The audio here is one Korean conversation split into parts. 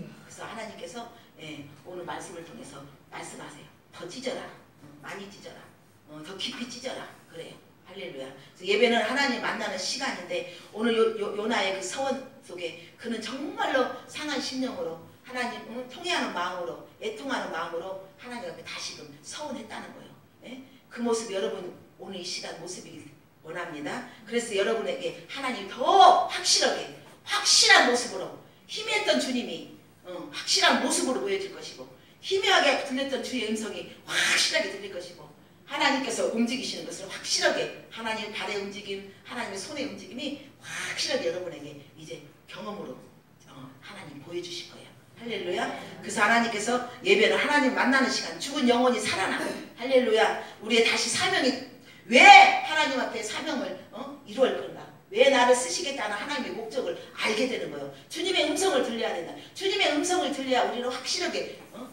그래서 하나님께서 예, 오늘 말씀을 통해서 말씀하세요. 더 찢어라. 어, 많이 찢어라. 어, 더 깊이 찢어라. 그래요. 할렐루야. 예배는 하나님 만나는 시간인데 오늘 요, 요, 요나의 그 서원 속에 그는 정말로 상한 심령으로 하나님 응, 통해하는 마음으로 애통하는 마음으로 하나님 앞에 다시금 서원했다는 거예요. 예? 그 모습 여러분 오늘 이 시간 모습이길 원합니다. 그래서 여러분에게 하나님 더 확실하게 확실한 모습으로 희미했던 주님이 어, 확실한 모습으로 보여질 것이고 희미하게 들렸던 주의 음성이 확실하게 들릴 것이고 하나님께서 움직이시는 것을 확실하게 하나님 발의 움직임, 하나님의 손의 움직임이 확실하게 여러분에게 이제 경험으로 어, 하나님 보여주실 거예요. 할렐루야. 그래서 하나님께서 예배는 하나님 만나는 시간, 죽은 영혼이 살아나. 할렐루야. 우리의 다시 사명이 왜 하나님 앞에 사명을 어? 이루어야 건가? 왜 나를 쓰시겠다는 하나님의 목적을 알게 되는 거예요. 주님의 음성을 들려야 된다. 주님의 음성을 들려야 우리는 확실하게 어?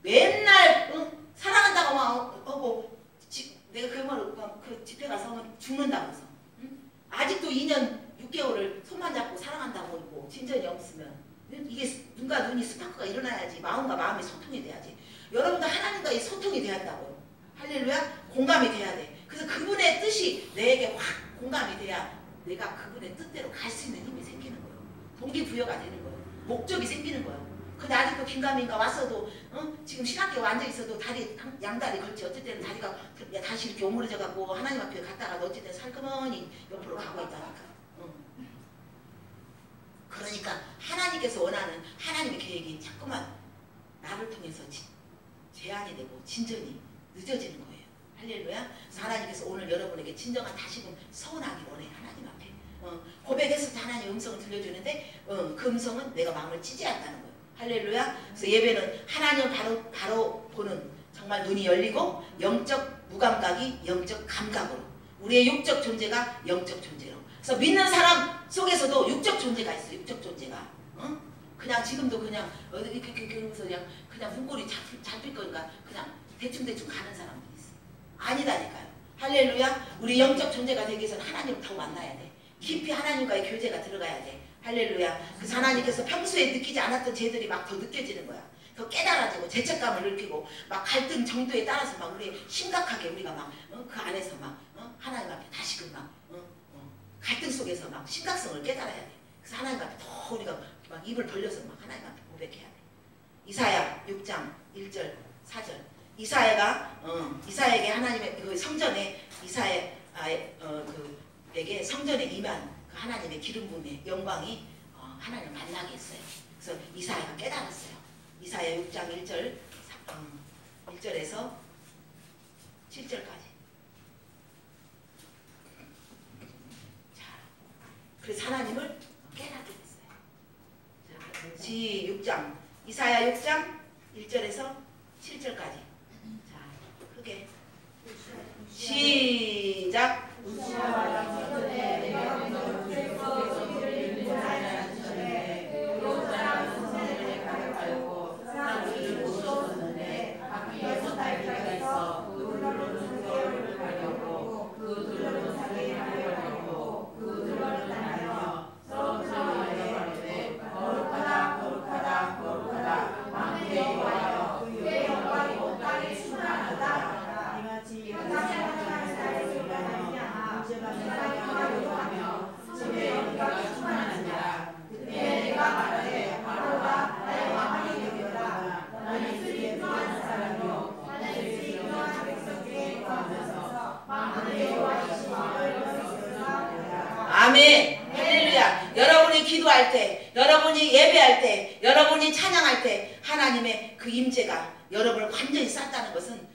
맨날 어? 사랑한다고 하고 지, 내가 그 말을 그 집회 가서 하면 죽는다면서 응? 아직도 2년 6개월을 손만 잡고 사랑한다고 있고 진전이 없으면 이게 눈과 눈이 스파크가 일어나야지 마음과 마음이 소통이 돼야지 여러분도 하나님과의 소통이 한다고요. 할렐루야 공감이 돼야 돼. 그래서 그분의 뜻이 내게 확 공감이 돼야 내가 그분의 뜻대로 갈 수 있는 힘이 생기는 거예요. 동기부여가 되는 거예요. 목적이 생기는 거예요. 근데 아직도 긴가민가 왔어도 어? 지금 신학교 앉아 있어도 다리 양다리 걸치 때는 다리가 다시 이렇게 오므려져 갖고 하나님 앞에 갔다가 때는 살그머니 옆으로 가고 있다니까. 어. 그러니까 하나님께서 원하는 하나님의 계획이 자꾸만 나를 통해서 제한이 되고 진전이 늦어지는 거예요. 할렐루야. 그래서 하나님께서 오늘 여러분에게 진정한 다시금 서운하기 원해 하나님. 어, 고백했을 때 하나님 음성을 들려주는데 어, 그 음성은 내가 마음을 찌지 않다는 거예요. 할렐루야. 그래서 예배는 하나님 바로 바로 보는 정말 눈이 열리고 영적 무감각이 영적 감각으로 우리의 육적 존재가 영적 존재로. 그래서 믿는 사람 속에서도 육적 존재가 있어. 육적 존재가. 어? 그냥 지금도 그냥 어디 이렇게 그러면서 그냥 그냥 문고리 잡힐, 잡힐 거니까 그냥 대충 대충 가는 사람들이 있어. 아니다니까요. 할렐루야. 우리 영적 존재가 되기 위해서는 하나님을 더 만나야 돼. 깊이 하나님과의 교제가 들어가야 돼. 할렐루야. 그래서 하나님께서 평소에 느끼지 않았던 죄들이 막 더 느껴지는 거야. 더 깨달아지고 죄책감을 느끼고 막 갈등 정도에 따라서 막 우리 심각하게 우리가 막그 어? 그 안에서 막 어? 하나님 앞에 다시금 막 어? 어? 갈등 속에서 막 심각성을 깨달아야 돼. 그래서 하나님 앞에 더 우리가 막 입을 벌려서 막 하나님 앞에 고백해야 돼. 이사야 6장 1절 4절 이사야가 어, 이사야에게 하나님의 그 성전에 이사야 아, 어, 그 에게 성전에 임한 그 하나님의 기름 부음의 영광이 어, 하나님을 만나게 했어요. 그래서 이사야가 깨달았어요. 이사야 6장 1절 1절에서 7절까지. 자, 그래서 하나님을 깨닫게 됐어요. 자, 지 6장 이사야 6장 1절에서 7절까지. 자, 크게 시작. 아멘. 할렐루야. 여러분이 기도할 때, 여러분이 예배할 때, 여러분이 찬양할 때 하나님의 그 임재가 여러분을 완전히 쌌다는 것은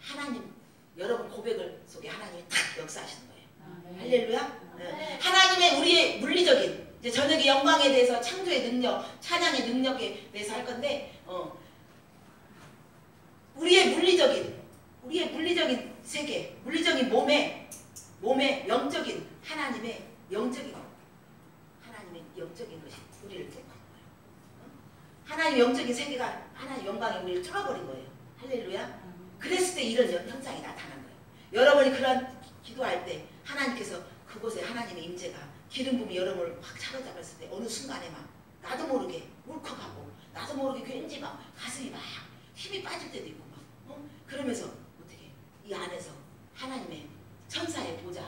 하나님 여러분 고백을 속에 하나님이 탁 역사하시는 거예요. 할렐루야. 네. 하나님의 우리의 물리적인 이제 저녁의 영광에 대해서 창조의 능력, 찬양의 능력에 대해서 할 건데 어, 우리의 물리적인 우리의 물리적인 세계, 물리적인 몸에 몸의 영적인 하나님의 영적인 하나님의 영적인 것이 우리를 뚫은 거예요. 하나님 영적인 세계가 하나님 영광이 우리를 뚫어버린 거예요. 할렐루야. 그랬을 때 이런 현상이 나타난 거예요. 여러분이 그런 기도할 때 하나님께서 그곳에 하나님의 임재가 기름 부음이 여러분을 확 사로잡았을 때 어느 순간에 막 나도 모르게 울컥하고 모르게 괜지 막 가슴이 막 힘이 빠질 때도 있고 막 어? 그러면서 이 안에서 하나님의 천사의 보좌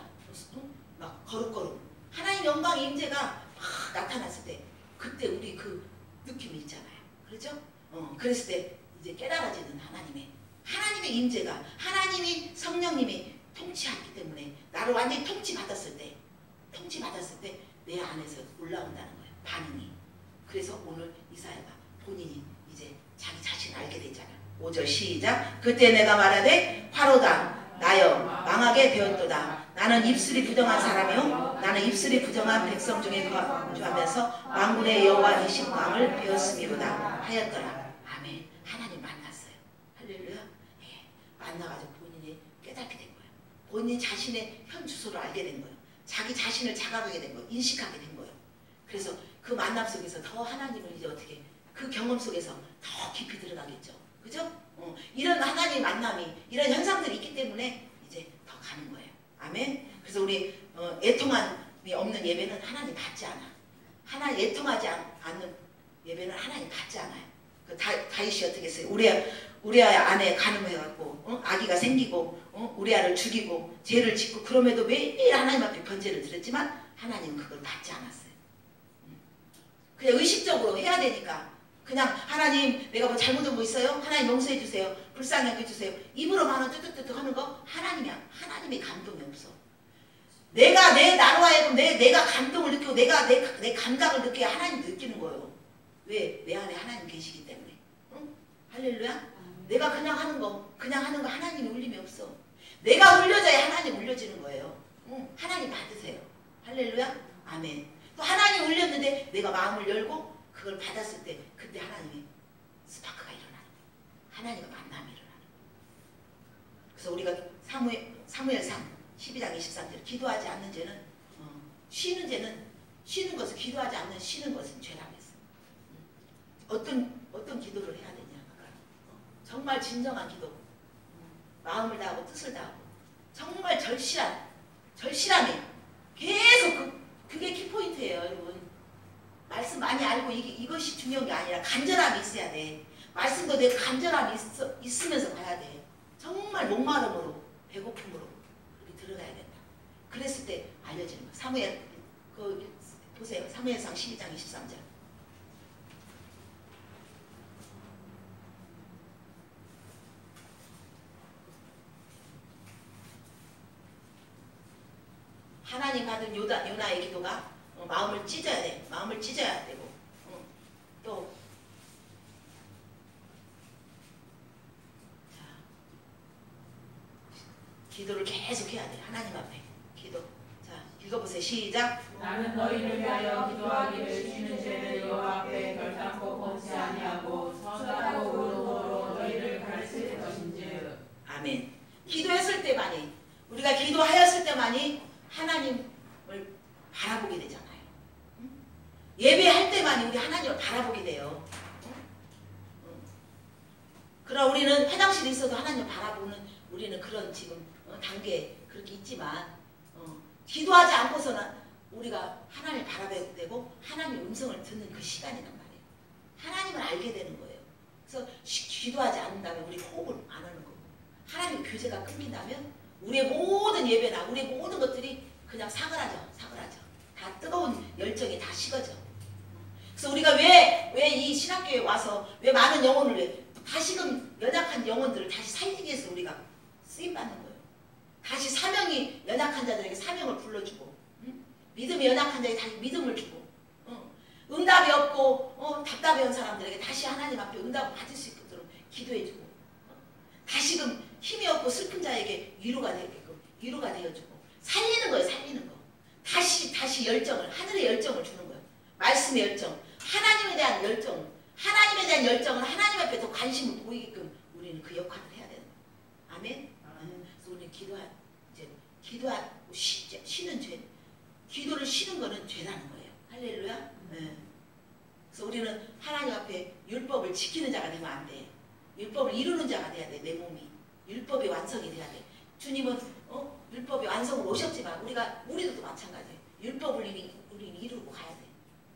어? 막 거룩거룩 하나님 영광 임재가 막 나타났을 때 그때 우리 그 느낌이 있잖아요. 그렇죠? 어, 그랬을 때 이제 깨달아지는 하나님의 하나님의 임재가 하나님이 성령님이 통치하기 때문에 나를 완전히 통치받았을 때 통치받았을 때 내 안에서 올라온다는 거예요. 반응이. 그래서 오늘 이사야가 본인이 이제 자기 자신을 알게 되잖아요. 5절 시작. 그때 내가 말하되 화로다 나여 망하게 되었도다. 나는 입술이 부정한 사람이요 나는 입술이 부정한 백성 중에 거주하면서 만군의 여호와 되신 왕을 배웠음이로다 하였더라. 아멘. 하나님 만났어요. 할렐루야. 예. 만나가지고 본인이 깨닫게 된 거예요. 본인 자신의 현 주소를 알게 된 거예요. 자기 자신을 자각하게 된 거예요. 인식하게 된 거예요. 그래서 그 만남 속에서 더 하나님을 이제 어떻게 그 경험 속에서 더 깊이 들어가겠죠. 그죠? 어, 이런 하나님 만남이 이런 현상들이 있기 때문에 이제 더 가는 거예요. 아멘. 그래서 우리 어, 애통함이 없는 예배는 하나님 받지 않아. 하나 애통하지 않, 않는 예배는 하나님 받지 않아요. 그 다, 다윗이 어떻게 했어요? 우리 우리 아내 간음해갖고 어? 아기가 생기고 어? 우리 아를 죽이고 죄를 짓고 그럼에도 매일 하나님 앞에 번제를 드렸지만 하나님은 그걸 받지 않았어요. 음. 그냥 의식적으로 해야 되니까 그냥 하나님 내가 뭐 잘못한 거 있어요? 하나님 용서해 주세요. 불쌍히 여겨 주세요. 입으로만 뚜뚜뚜뚜 하는 거 하나님이 하나님의 감동이 없어. 내가 내 나로 하여금 내 내가 감동을 느끼고 내가 내, 내 감각을 느껴야 하나님 느끼는 거예요. 왜? 내 안에 하나님 계시기 때문에. 응? 할렐루야. 내가 그냥 하는 거 그냥 하는 거 하나님이 울림이 없어. 내가 울려져야 하나님 울려지는 거예요. 응? 하나님 받으세요. 할렐루야. 아멘. 또 하나님 울렸는데 내가 마음을 열고 그걸 받았을 때 그때 하나님이 스파크가 일어나는 거예요. 하나님과 만남이 일어나는 거예요. 그래서 우리가 사무엘, 사무엘상 12장 23절 기도하지 않는 죄는 어, 쉬는 죄는 쉬는 것은 기도하지 않는 쉬는 것은 죄라고 했어요. 어떤 어떤 기도를 해야 되냐 어, 정말 진정한 기도 마음을 다하고 뜻을 다하고 정말 절실한 절실함이 계속 그, 그게 키포인트예요 여러분 말씀 많이 알고 이게, 이것이 중요한 게 아니라 간절함이 있어야 돼. 말씀도 내 간절함이 있어, 있으면서 봐야 돼. 정말 목마름으로 배고픔으로 우리 들어가야 된다. 그랬을 때 알려지는 거야. 사무엘 그 보세요. 사무엘상 12장 23절. 하나님 받은 요나의 기도가 어, 마음을 찢어야 돼. 마음을 찢어야 되고 어, 또 자, 기도를 계속 해야 돼. 하나님 앞에 기도. 자, 읽어보세요. 시작. 나는 너희를 위하여 기도하기를 쉬는 죄를 여호와 앞에 결단코 범치 아니하고 선하고 의로움으로 너희를 가르칠 것인지 아멘. 기도했을 때만이 우리가 기도하였을 때만이 하나님을 바라보게 되잖아요. 응? 예배할 때만이 우리 하나님을 바라보게 돼요. 응? 응. 그러나 우리는 화장실에 있어도 하나님을 바라보는 우리는 그런 지금 어, 단계 그렇게 있지만 어, 기도하지 않고서는 우리가 하나님을 바라봐야 되고 하나님의 음성을 듣는 그 시간이란 말이에요. 하나님을 알게 되는 거예요. 그래서 기도하지 않는다면 우리 호흡을 안 하는 거고 하나님 교제가 끊긴다면 우리의 모든 예배나 우리의 모든 것들이 그냥 사그라져 사그라져 다 뜨거운 열정이 다 식어져 그래서 우리가 왜 왜 이 신학교에 와서 왜 많은 영혼을 왜 다시금 연약한 영혼들을 다시 살리기 위해서 우리가 쓰임 받는 거예요 다시 사명이 연약한 자들에게 사명을 불러주고 응? 믿음이 연약한 자에게 다시 믿음을 주고 응? 응답이 없고 어, 답답해 온 사람들에게 다시 하나님 앞에 응답을 받을 수 있도록 기도해주고 어? 다시금 힘이 없고 슬픈 자에게 위로가 되게끔 위로가 되어주고 살리는 거예요 살리는 거 다시 다시 열정을 하늘의 열정을 주는 거예요 말씀의 열정 하나님에 대한 열정 하나님에 대한 열정은 하나님 앞에 더 관심을 보이게끔 우리는 그 역할을 해야 되는 거예요 아멘 그래서 우리는 기도한 이제 기도한 쉬, 쉬는 죄 기도를 쉬는 거는 죄라는 거예요 할렐루야 네. 그래서 우리는 하나님 앞에 율법을 지키는 자가 되면 안 돼 율법을 이루는 자가 돼야 돼 내 몸이 율법이 완성이 돼야 돼. 주님은 어? 율법이 완성으로 오셨지만 우리가 우리도 마찬가지예요. 율법을 우리 우리는 이루고 가야 돼.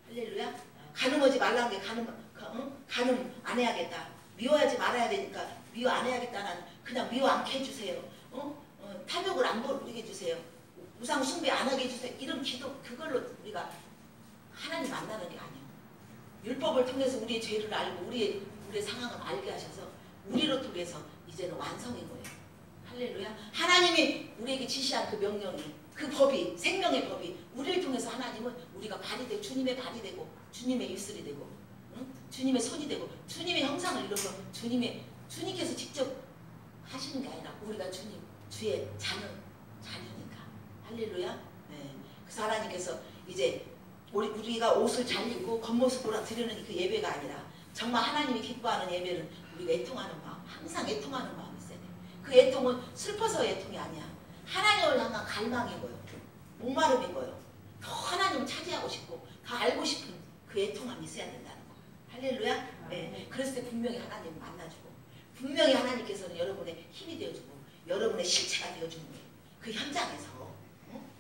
할렐루야. 가늠하지 말라는 게 가늠 그 어? 간음 안 해야겠다. 미워하지 말아야 되니까 미워 안 해야겠다는 그냥 미워 않게 해주세요. 어? 어, 탐욕을 안 부리게 해주세요. 우상 숭배 안 하게 해주세요. 이런 기도 그걸로 우리가 하나님 만나는 게 아니에요. 율법을 통해서 우리의 죄를 알고 우리의 우리의 상황을 알게 하셔서 우리로 통해서 이제는 완성인 거예요. 할렐루야. 하나님이 우리에게 지시한 그 명령이 그 법이 생명의 법이 우리를 통해서 하나님은 우리가 발이 되고 주님의 발이 되고 주님의 입술이 되고 응? 주님의 손이 되고 주님의 형상을 이뤄서 주님의 주님께서 직접 하시는 게 아니라 우리가 주님 주의 자녀 자녀니까 할렐루야. 네. 그래서 하나님께서 이제 우리 우리가 옷을 잘 입고 겉모습으로 드리는 그 예배가 아니라 정말 하나님이 기뻐하는 예배는 우리가 애통하는 마음, 항상 애통하는 마음이 있어야 돼. 그 애통은 슬퍼서 애통이 아니야. 하나님을 향한. 목마름인 거예요. 더 하나님을 차지하고 싶고 더 알고 싶은 그 애통함이 있어야 된다는 거. 할렐루야. 네. 그랬을 때 분명히 하나님 만나주고 분명히 하나님께서는 여러분의 힘이 되어주고 여러분의 실체가 되어주는 거예요. 그 현장에서 어?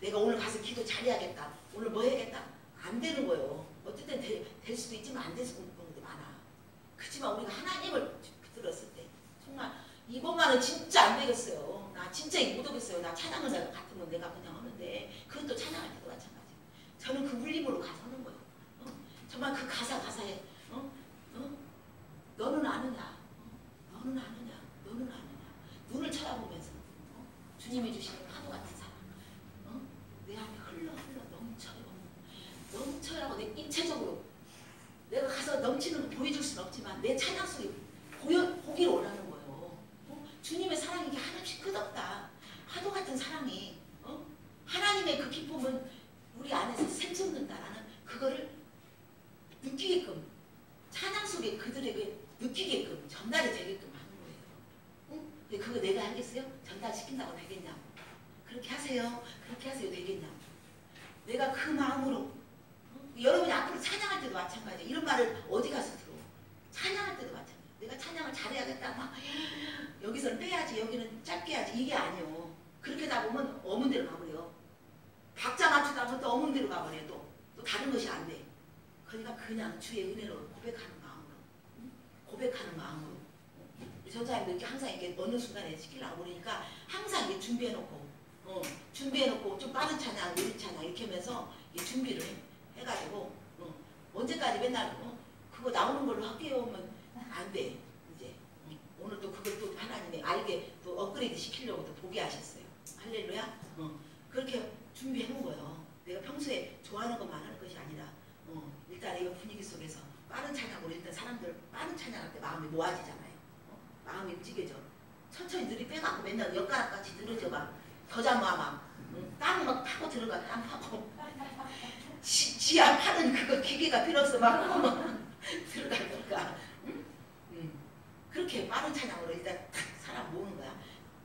내가 오늘 가서 기도 잘해야겠다. 오늘 뭐 해야겠다. 안 되는 거예요. 어쨌든 될, 될 수도 있지만 안 될 수도 있는 경우도 많아. 그렇지만 우리가 하나님을 들었을 때 정말 이것만은 진짜 안 되겠어요. 나 진짜 못 오겠어요. 나 내가 같은 건 내가 그냥 하는데 그것도 찬양할 때도 마찬가지. 저는 그 울림으로 가서는 거예요. 어? 정말 그 가사 가사에 어? 어? 너는 아느냐? 어? 너는 아느냐? 너는 아느냐? 눈을 쳐다보면서 어? 주님이 주시는 파도 같은 사랑 어? 내 안에 흘러 흘러 넘쳐요. 넘쳐라고 내 인체적으로 내가 가서 넘치는 거 보여줄 수는 없지만 내 찬양 속에 보여, 보기를 원하는 거예요. 어? 주님의 사랑이 게 한없이 끝없다. 파도 같은 사랑이 어? 하나님의 그 기쁨은 우리 안에서 샘솟는다라는 그거를 느끼게끔 찬양 속에 그들에게 느끼게끔 전달이 되게끔 하는 거예요. 응? 근데 그거 내가 알겠어요? 전달시킨다고 되겠냐고. 그렇게 하세요. 그렇게 하세요. 되겠냐고. 내가 그 마음으로 어? 여러분이 앞으로 찬양할 때도 마찬가지예요. 이런 말을 어디 가서 들어. 찬양할 때도 마찬가지예요. 내가 찬양을 잘해야겠다. 막 여기서는 빼야지. 여기는 짧게 해야지. 이게 아니에요. 그렇게 다 보면 어문 대로 가버려요. 박자 맞추다 보면 또 어문 대로 가버려요. 또, 또 다른 것이 안 돼. 그러니까 그냥 주의 은혜로 고백하는 마음으로 응? 고백하는 마음으로 우리 이렇게 항상 이렇게 어느 순간에 시키려고 그러니까 항상 이렇게 준비해놓고 어, 준비해놓고 좀 빠른 찬양, 느린 찬양 이렇게 하면서 이 준비를 해, 해가지고 어, 언제까지 맨날 어, 그거 나오는 걸로 학교에 오면 안 돼. 이제 어, 오늘 또 그걸 또 하나님이 알게 또 업그레이드 시키려고 또 보게 하셨어요. 할렐루야. 어, 그렇게 준비해 놓은 거예요. 내가 평소에 좋아하는 것만 하는 것이 아니라 어, 일단 이 분위기 속에서 빠른 찬양으로 일단 사람들 빠른 찬양할 때 마음이 모아지잖아요. 어, 마음이 움직여져. 천천히 느리 빼갖고 맨날 엿가락같이 늘어져 봐. 더자마마 땅막 파고 들어가 땅 파고 지, 지하 파는 그거 기계가 필요 없어 막 들어가니까 응? 응. 그렇게 빠른 찬양으로 일단 탁 사람 모으는 거야.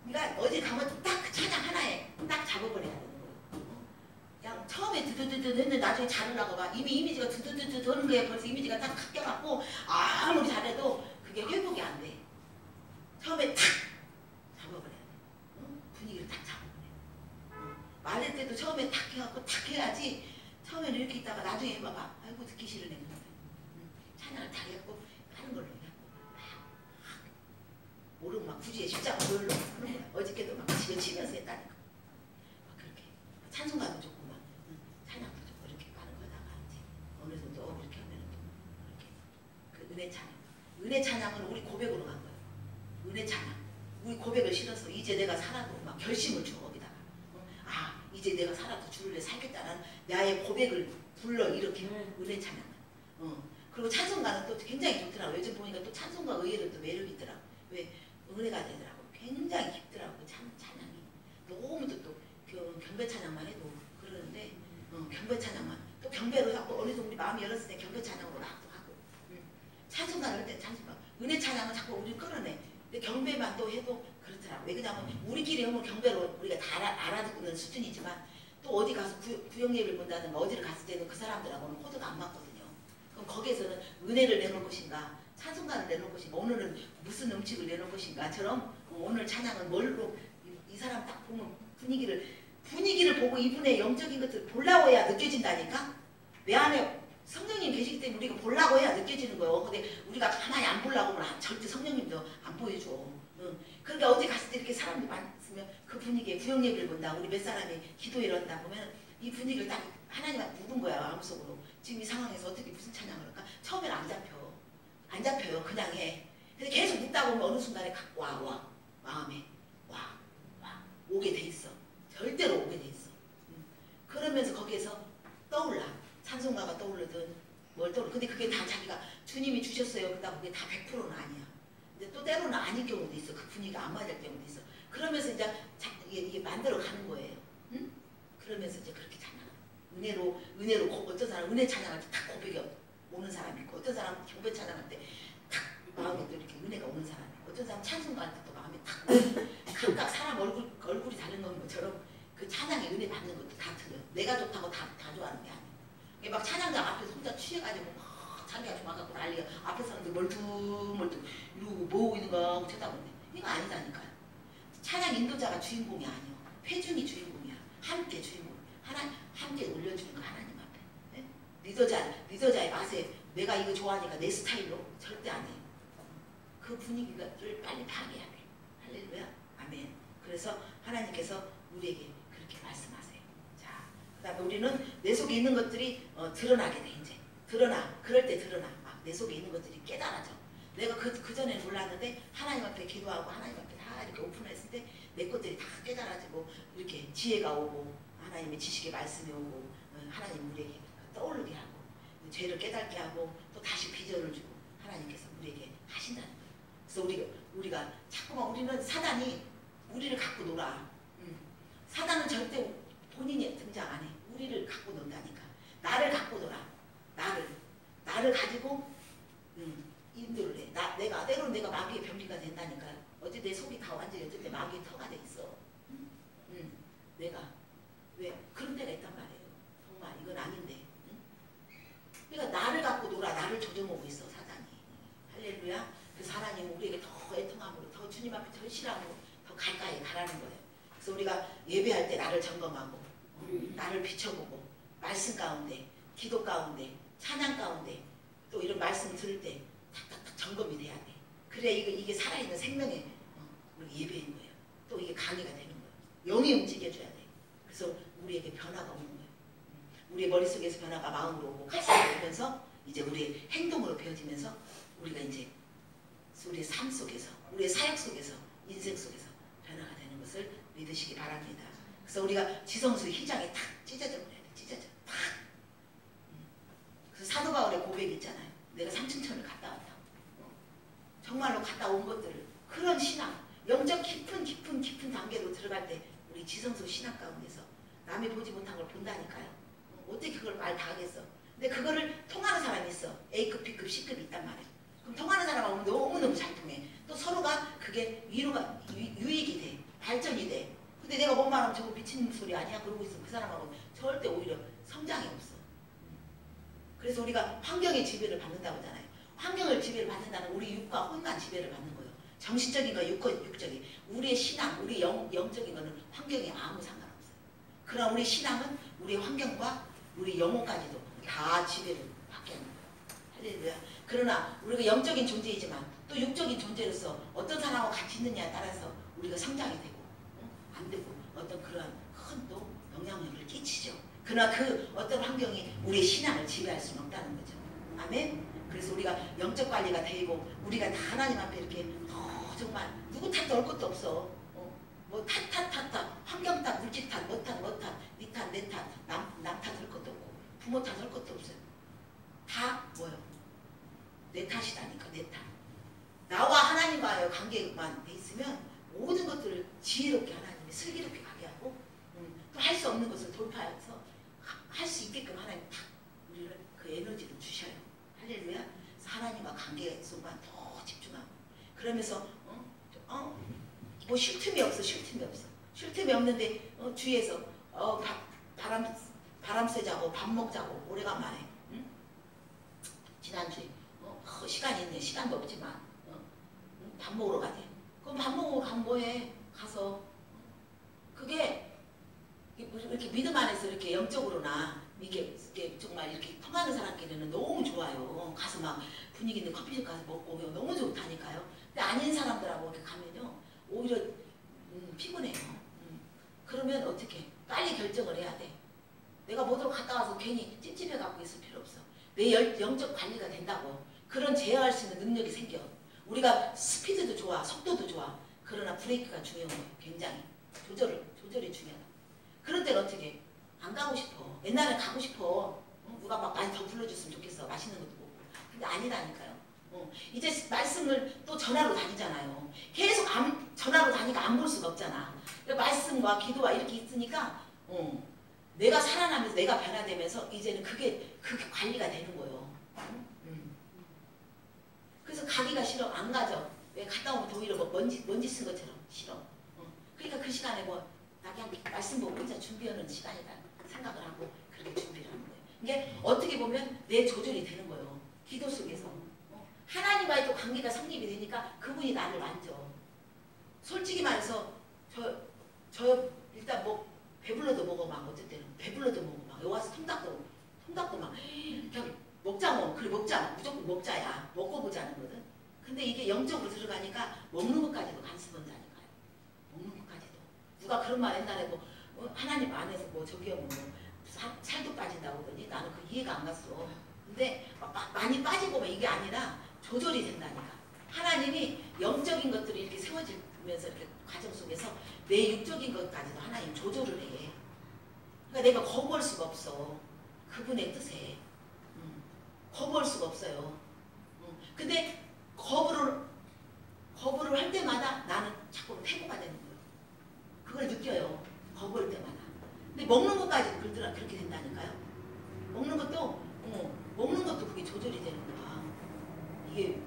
그러니까 어디 가면 딱그 찬양 하나에 딱 잡아버려야 되는? 그냥 처음에 드드드드 했는데 나중에 잘하려고 봐. 이미 이미지가 드드드드 도는 거에 벌써 이미지가 딱 깎여갖고 아무리 잘해도 그게 회복이 안 돼. 처음에 탁 말할 때도 처음에 탁 해갖고 탁 해야지. 처음에는 이렇게 있다가 나중에 해봐봐. 아이고 듣기 싫으네. 응? 찬양을 다 했고 하는 걸로 해갖고 막 모르고 막 굳이 십자가 거야. 어저께도 막 집에 치면서 했다니까. 막 그렇게 찬송가도 좋고 막 응, 찬양도 좋고 이렇게 가는 거다가 이제 어느 정도 이렇게 하면 또 이렇게 그 은혜 찬양. 은혜 찬양은 우리 고백으로 간 거예요. 은혜 찬양. 우리 고백을 실어서 이제 내가 살아도 막 결심을 줘 이제 내가 살아도 주를 위해 살겠다는 나의 고백을 불러 이렇게 은혜 찬양. 어. 그리고 찬송가는 또 굉장히 좋더라고. 요즘 보니까 또 찬송가 의외로 또 매력이 있더라고. 왜 은혜가 되더라고. 굉장히 깊더라고. 그 찬, 찬양이. 너무 또, 또그 경배 찬양만 해도 그러는데 어, 경배 찬양만 또 경배로 하고 어느 정도 우리 마음이 열었을 때 경배 찬양으로 하고 하고 음. 찬송가를 할 때 찬송가 은혜 찬양은 자꾸 우리 끌어내. 근데 경배만 또 해도 그렇더라고. 왜 그러냐면 우리끼리 하면 경배로 우리가 다 알아, 알아 듣는 수준이지만 또 어디 가서 구, 구역 예배를 본다든가 어디를 갔을 때는 그 사람들하고는 코드가 안 맞거든요. 그럼 거기에서는 은혜를 내놓을 것인가 찬송가를 내놓을 것인가 오늘은 무슨 음식을 내놓을 것인가처럼 오늘 찬양은 뭘로 이, 이 사람 딱 보면 분위기를 분위기를 보고 이분의 영적인 것들을 보려고 해야 느껴진다니까 내 안에 성령님 계시기 때문에 우리가 보려고 해야 느껴지는 거예요. 근데 우리가 가만히 안 보려고 하면 절대 성령님도 안 보여줘. 응. 그러니까 어디 갔을 때 이렇게 사람들이 많으면 그 분위기에 구역 예배를 본다. 우리 몇 사람이 기도에 이런다 보면 이 분위기를 딱 하나님한테 묻은 거야 마음속으로. 지금 이 상황에서 어떻게 무슨 찬양을 할까? 처음에는 안 잡혀. 안 잡혀요. 그냥 해. 근데 계속 묻다 보면 어느 순간에 가- 와, 와. 마음에 와, 와. 오게 돼 있어. 절대로 오게 돼 있어. 음. 그러면서 거기에서 떠올라. 찬송가가 떠오르든 뭘 떠올라. 근데 그게 다 자기가 주님이 주셨어요. 그러다 그게 다 100%는 아니야. 근데 또 때로는 아닌 경우도 있어. 그 분위기가 안 맞을 경우도 있어. 그러면서 이제 자, 이게, 이게 만들어 가는 거예요. 응? 그러면서 이제 그렇게 찬양. 은혜로 은혜로 고- 어떤 사람 은혜 찬양할 때 딱 고백이 오는 사람이 있고 어떤 사람 경배 찬양할 때 딱 마음에 또 이렇게 은혜가 오는 사람이 있고 어떤 사람 찬송가할 때또 마음에 딱 오는 각각 사람 얼굴 얼굴이 다른 것처럼 그 찬양의 은혜 받는 것도 다 틀려. 내가 좋다고 다, 다 좋아하는 게 아니야. 막 찬양장 앞에서 혼자 취해가지고 막 자기가 좋아갖고 난리가 앞에 사람들 멀뚱멀뚱 이러고 모으고 있는 거 하고 쳐다보는데 이거 아니다니까요. 찬양 인도자가 주인공이 아니요. 회중이 주인공이야. 함께 주인공. 하나 함께 올려주는 거 하나님 앞에. 네? 리더자 리더자의 맛에 내가 이거 좋아하니까 내 스타일로 절대 안 해. 그 분위기를 빨리 파괴해야 돼. 할렐루야. 아멘. 그래서 하나님께서 우리에게 그렇게 말씀하세요. 자, 그다음에 우리는 내 속에 있는 것들이 어, 드러나게 돼 이제. 드러나. 그럴 때 드러나. 막 내 속에 있는 것들이 깨달아져. 내가 그, 그 전에 몰랐는데 하나님 앞에 기도하고 하나님 앞에 다 이렇게 오픈했을 때 내 것들이 다 깨달아지고 이렇게 지혜가 오고 하나님의 지식의 말씀이 오고 어, 하나님 우리에게 떠오르게 하고 죄를 깨닫게 하고 또 다시 비전을 주고 하나님께서 우리에게 하신다는 거예요. 그래서 우리가 우리가 자꾸만 우리는 사단이 우리를 갖고 놀아. 음. 사단은 절대 본인이 등장 안 해. 우리를 갖고 논다니까. 나를 갖고 놀아. 나를 나를 가지고 음, 인도를 해. 나 내가 때로는 내가 마귀의 병기가 된다니까요. 어제 내 속이 다 완전히 내 마귀의 터가 돼 있어. 음, 음, 내가 왜 그런 데가 있단 말이에요. 정말 이건 아닌데. 응? 그러니까 나를 갖고 놀아 나를 조정하고 있어 사단이. 할렐루야. 그래서 하나님 우리에게 더 애통함으로 더 주님 앞에 절실함으로 더 가까이 가라는 거예요. 그래서 우리가 예배할 때 나를 점검하고 어, 나를 비춰보고 말씀 가운데 기도 가운데 찬양 가운데 또 이런 말씀 들을 때 탁탁탁 점검이 돼야 돼. 그래야 이게, 이게 살아있는 생명의 어, 예배인 거예요. 또 이게 강의가 되는 거예요. 영이 움직여줘야 돼. 그래서 우리에게 변화가 오는 거예요. 우리의 머릿속에서 변화가 마음으로 오고 가슴으로 오면서 이제 우리의 행동으로 배워지면서 우리가 이제 우리의 삶 속에서 우리의 사역 속에서 인생 속에서 변화가 되는 것을 믿으시기 바랍니다. 그래서 우리가 지성수 휘장에 탁 찢어져 버려야 돼. 찢어져. 그래서 사도 바울의 고백이 있잖아요. 내가 삼층천을 갔다 왔다. 어. 정말로 갔다 온 것들을 그런 신앙, 영적 깊은 깊은 깊은 단계로 들어갈 때 우리 지성수 신앙 가운데서 남이 보지 못한 걸 본다니까요. 어, 어떻게 그걸 말 다 하겠어? 근데 그거를 통하는 사람이 있어. A급, B급, C급이 있단 말이야. 그럼 통하는 사람하고 너무너무 잘 통해. 또 서로가 그게 위로가 유, 유익이 돼. 발전이 돼. 근데 내가 뭔 말하면 저거 미친 소리 아니야? 그러고 있으면 그 사람하고 절대 오히려. 그래서 우리가 환경의 지배를 받는다고 하잖아요. 환경을 지배를 받는다는 우리 육과 혼만 지배를 받는 거예요. 정신적인과 육과 육적인 우리의 신앙, 우리 영, 영적인 거는 환경에 아무 상관없어요. 그러나 우리 신앙은 우리 환경과 우리 영혼까지도 다 지배를 받게 하는 거예요. 할렐루야. 그러나 우리가 영적인 존재이지만 또 육적인 존재로서 어떤 사람하고 같이 있느냐에 따라서 우리가 성장이 되고 어? 안 되고 어떤 그런 큰 또 영향력을 끼치죠. 그러나 그 어떤 환경이 우리의 신앙을 지배할 수는 없다는 거죠. 아멘. 그래서 우리가 영적 관리가 되고 우리가 다 하나님 앞에 이렇게 어, 정말 누구 탓도 할 것도 없어. 어, 뭐 탓, 탓, 탓, 탓, 환경 탓, 물질 탓, 뭐 탓, 뭐 탓, 니 탓, 내 탓, 남, 남 탓 할 것도 없고 부모 탓 할 것도 없어요. 다 뭐요? 내 탓이다니까 내 탓. 나와 하나님과의 관계만 돼 있으면 모든 것들을 지혜롭게 하나님이 슬기롭게 가게 하고 음, 또할 수 없는 것을 돌파해서 할 수 있게끔 하나님 탁 우리를 그 에너지를 주셔요. 할렐루야. 하나님과 관계 속만 더 집중하고 그러면서 어? 어? 뭐쉴 틈이 없어 쉴 틈이 없어 쉴 틈이 없는데 어, 주위에서 어, 바, 바람 바람 쐬자고 밥 먹자고 오래간만에 응? 지난주에 어, 어, 시간이 있네 시간도 없지만 어, 응? 밥 먹으러 가재 그럼 밥 먹으러 가면 뭐해 가서 이렇게 믿음 안에서 이렇게 영적으로나 이게, 이게 정말 이렇게 통하는 사람끼리는 너무 좋아요. 가서 막 분위기 있는 커피숍 가서 먹고 오면 너무 좋다니까요. 근데 아닌 사람들하고 이렇게 가면요. 오히려 음, 피곤해요. 음. 그러면 어떻게? 빨리 결정을 해야 돼. 내가 뭐로 갔다 와서 괜히 찝찝해 갖고 있을 필요 없어. 내 열- 영적 관리가 된다고. 그런 제어할 수 있는 능력이 생겨. 우리가 스피드도 좋아, 속도도 좋아. 그러나 브레이크가 중요한 거예요. 굉장히. 조절을, 조절이 중요하 다. 그럴 땐 어떻게? 해? 안 가고 싶어. 옛날에 가고 싶어. 어? 누가 막 많이 더 불러줬으면 좋겠어. 맛있는 것도 먹고. 근데 아니라니까요. 어. 이제 말씀을 또 전화로 다니잖아요. 계속 안, 전화로 다니까 안 볼 수가 없잖아. 그러니까 말씀과 기도와 이렇게 있으니까 어. 내가 살아나면서 내가 변화되면서 이제는 그게 그게 관리가 되는 거예요. 음. 그래서 가기가 싫어 안 가죠. 왜 갔다 오면 더 오히려 뭐 먼지 먼지 쓴 것처럼 싫어. 어. 그러니까 그 시간에 뭐 나 그냥 말씀 보고 혼자 준비하는 시간이다 생각을 하고 그렇게 준비를 하는 거예요. 이게 어떻게 보면 내 조절이 되는 거예요. 기도 속에서 어. 하나님과의 또 관계가 성립이 되니까 그분이 나를 만져. 솔직히 말해서 저 저 일단 뭐 배불러도 먹어 막 어쨌든 배불러도 먹어 막 여기 와서 통닭도 통닭도 막 그냥 먹자 뭐 그래 먹자 무조건 먹자야 먹고 보자는 거든 근데 이게 영적으로 들어가니까 먹는 것까지도 간섭한다니까요 먹는 것까지도 그런 말 옛날에 뭐 어, 하나님 안에서 뭐 저기요 뭐 살, 살도 빠진다고 그러니 나는 그 이해가 안 갔어 근데 막 마- 많이 빠지고 막 이게 아니라 조절이 된다니까 하나님이 영적인 것들이 이렇게 세워지면서 이렇게 과정 속에서 내 육적인 것까지도 하나님 조절을 해. 그러니까 내가 거부할 수가 없어. 그분의 뜻에. 음, 거부할 수가 없어요. 음, 근데 거부를 거부를 할 때마다 나는 자꾸 태고가 되는 거예요. 그걸 느껴요. 거부할 때마다. 근데 먹는 것까지 그러더라 그렇게 된다니까요. 먹는 것도 어, 먹는 것도 그게 조절이 되는 거야. 이게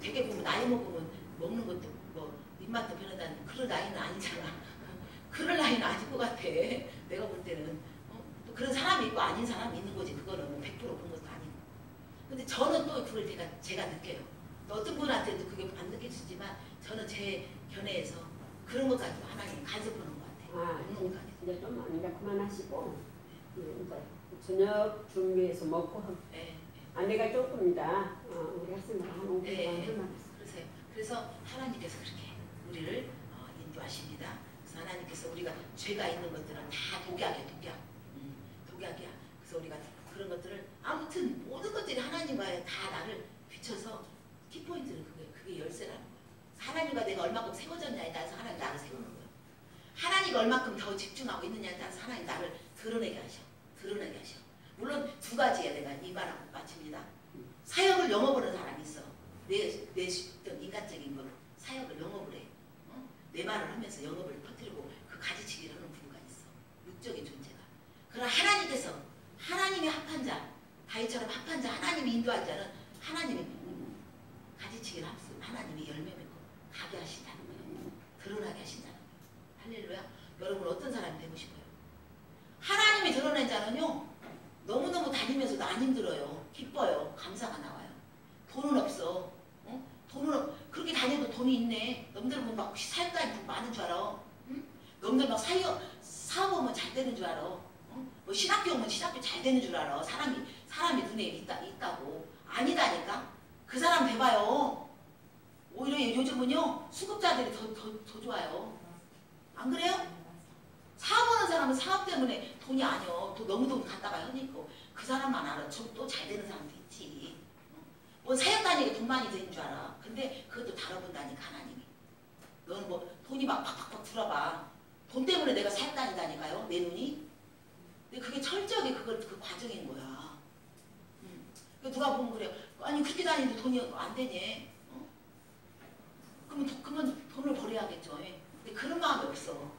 되게 보면 나이 먹으면 먹는 것도 뭐 입맛도 변한다는 그런 나이는 아니잖아. 그럴 나이는 아닌 것 같아. 내가 볼 때는. 어? 또 그런 사람이 있고 아닌 사람이 있는 거지. 그거는 뭐100% 그런 것도 아니고. 근데 저는 또 그걸 제가, 제가 느껴요. 또 어떤 분한테도 그게 안 느껴지지만 저는 제 견해에서 그런 것까지도 하나님 같 아, 것까지. 이제 좀 이제 그만하시고 예, 이제 저녁 준비해서 먹고 하- 예, 아 내가 조금 이제 어, 우리 학생들 한 5분 예, 예. 할만 그러세요. 그래서 하나님께서 그렇게 우리를 어, 인도하십니다. 그래서 하나님께서 우리가 죄가 있는 것들은 다 독약이야, 독약. 음, 독약이야. 그래서 우리가 그런 것들을 아무튼 모든 것들이 하나님과의 다 나를 비춰서 키포인트는 그게 그게 열쇠라는 거예요. 하나님과 내가 얼마큼 세워졌냐에 따라서 하나님 나를 세우는 거예요. 하나님이 얼마큼 더 집중하고 있느냐에 따라서 하나님 나를 드러내게 하셔. 드러내게 하셔. 물론 두 가지에 내가 이 말하고 마칩니다. 사역을 영업하는 사람이 있어. 내, 내 인간적인 걸 사역을 영업을 해. 어? 내 말을 하면서 영업을 퍼뜨리고 그 가지치기를 하는 부류가 있어. 육적인 존재가. 그러나 하나님께서 하나님의 합한 자, 다윗처럼 합한 자, 하나님이 인도한 자는 하나님이 가지치기를 합수, 하나님이 열매 맺고 가게 하신다는 거예요. 드러나게 하신다는 거예요. 할렐루야. 여러분 어떤 사람이 되고 싶어요? 하나님이 드러낸 자는요. 너무너무 다니면서도 안 힘들어요. 기뻐요. 감사가 나와요. 돈은 없어. 어? 돈은 없, 그렇게 다녀도 돈이 있네. 넘들 보면 막 사역가인 돈 많은 줄 알아. 응? 넘들 막 사역, 사업 오면 잘 되는 줄 알아. 어? 뭐 신학교 오면 신학교 잘 되는 줄 알아. 사람이, 사람이 눈에 있다, 있다고. 아니다니까? 그 사람 대봐요. 오히려 요즘은요, 수급자들이 더, 더, 더 좋아요. 안 그래요? 사업하는 사람은 사업 때문에 돈이 아니요. 또 너무 돈 갖다가 있고 그 사람만 알아. 또잘 되는 사람도 있지. 어? 뭐 사역 다니게 돈 많이 드는 줄 알아. 근데 그것도 다뤄본다니까 하나님이. 너는 뭐 돈이 막 팍팍팍 들어봐. 돈 때문에 내가 사역 다닌다니까요. 내 눈이. 근데 그게 철저하게 그걸 그 과정인 거야. 음. 그 누가 보면 그래요. 아니 그렇게 다니는데 돈이 안 되니? 어? 그러면, 돈- 그러면 돈을 버려야겠죠. 예. 근데 그런 마음이 없어.